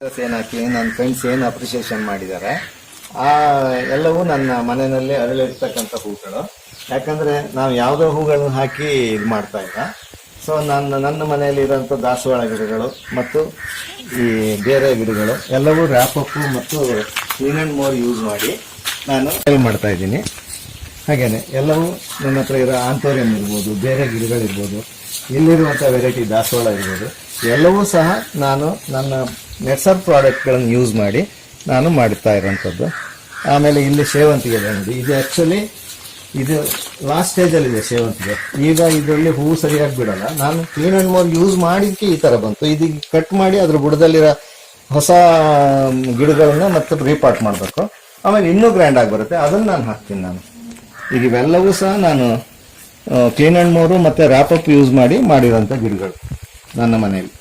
ಏನ್ ನನ್ನ ಫ್ರೆಂಡ್ಸ್ ಏನು ಅಪ್ರಿಷಿಯೇಷನ್ ಮಾಡಿದ್ದಾರೆ ಆ ಎಲ್ಲವೂ ನನ್ನ ಮನೆಯಲ್ಲಿ ಅರಳಿರ್ತಕ್ಕಂಥ ಹೂಗಳು. ಯಾಕಂದರೆ ನಾವು ಯಾವುದೋ ಹೂಗಳನ್ನ ಹಾಕಿ ಇದು ಮಾಡ್ತಾ ಇಲ್ಲ ಸೊ ನನ್ನ ನನ್ನ ಮನೆಯಲ್ಲಿ ಇರೋಂಥ ದಾಸವಾಳ ಗಿಡಗಳು ಮತ್ತು ಈ ಬೇರೆ ಗಿಡಗಳು ಎಲ್ಲವೂ ರ್ಯಾಪಪ್ಪು ಮತ್ತು ಕ್ಲೀನ್ ಆ್ಯಂಡ್ ಮೋರ್ ಯೂಸ್ ಮಾಡಿ ನಾನು ಸೇಲ್ ಮಾಡ್ತಾ ಇದ್ದೀನಿ. ಹಾಗೇನೆ, ಎಲ್ಲವೂ ನನ್ನ ಹತ್ರ ಇರೋ ಆಂತೋರಿಯಂ ಇರ್ಬೋದು, ಬೇರೆ ಗಿಡಗಳಿರ್ಬೋದು, ಇಲ್ಲಿರುವಂಥ ವೆರೈಟಿ ದಾಸವಾಳ ಇರ್ಬೋದು, ಎಲ್ಲವೂ ಸಹ ನಾನು ನನ್ನ ನೆಟ್ಸರ್ ಪ್ರಾಡಕ್ಟ್ಗಳನ್ನು ಯೂಸ್ ಮಾಡಿ ನಾನು ಮಾಡ್ತಾ ಇರೋಂಥದ್ದು ಆಮೇಲೆ ಇಲ್ಲಿ ಸೇವಂತಿಗೆ ಇದೆ ಇದು ಆ್ಯಕ್ಚುಲಿ ಇದು ಲಾಸ್ಟ್ ಸ್ಟೇಜಲ್ಲಿದೆ ಸೇವಂತಿಗೆ ಈಗ ಇದರಲ್ಲಿ ಹೂವು ಸರಿಯಾಗಿ ಬಿಡಲ್ಲ. ನಾನು ಕ್ಲೀನ್ ಆ್ಯಂಡ್ ಮೋರ್ ಯೂಸ್ ಮಾಡಿದ್ದಕ್ಕೆ ಈ ಥರ ಬಂತು. ಇದು ಕಟ್ ಮಾಡಿ ಅದ್ರ ಬುಡದಲ್ಲಿರೋ ಹೊಸ ಗಿಡಗಳನ್ನ ಮತ್ತೆ ರೀಪಾರ್ಟ್ ಮಾಡಬೇಕು. ಆಮೇಲೆ ಇನ್ನೂ ಗ್ರ್ಯಾಂಡ್ ಆಗಿ ಬರುತ್ತೆ. ಅದನ್ನು ನಾನು ಹಾಕ್ತೀನಿ ನಾನು. ಈಗ ಇವೆಲ್ಲವೂ ಸಹ ನಾನು ಕ್ಲೀನ್ ಆ್ಯಂಡ್ ಮೋರು ಮತ್ತು ರ್ಯಾಪಪ್ ಯೂಸ್ ಮಾಡಿ ಮಾಡಿರೋಂಥ ಗಿಡಗಳು ನನ್ನ ಮನೆಯಲ್ಲಿ.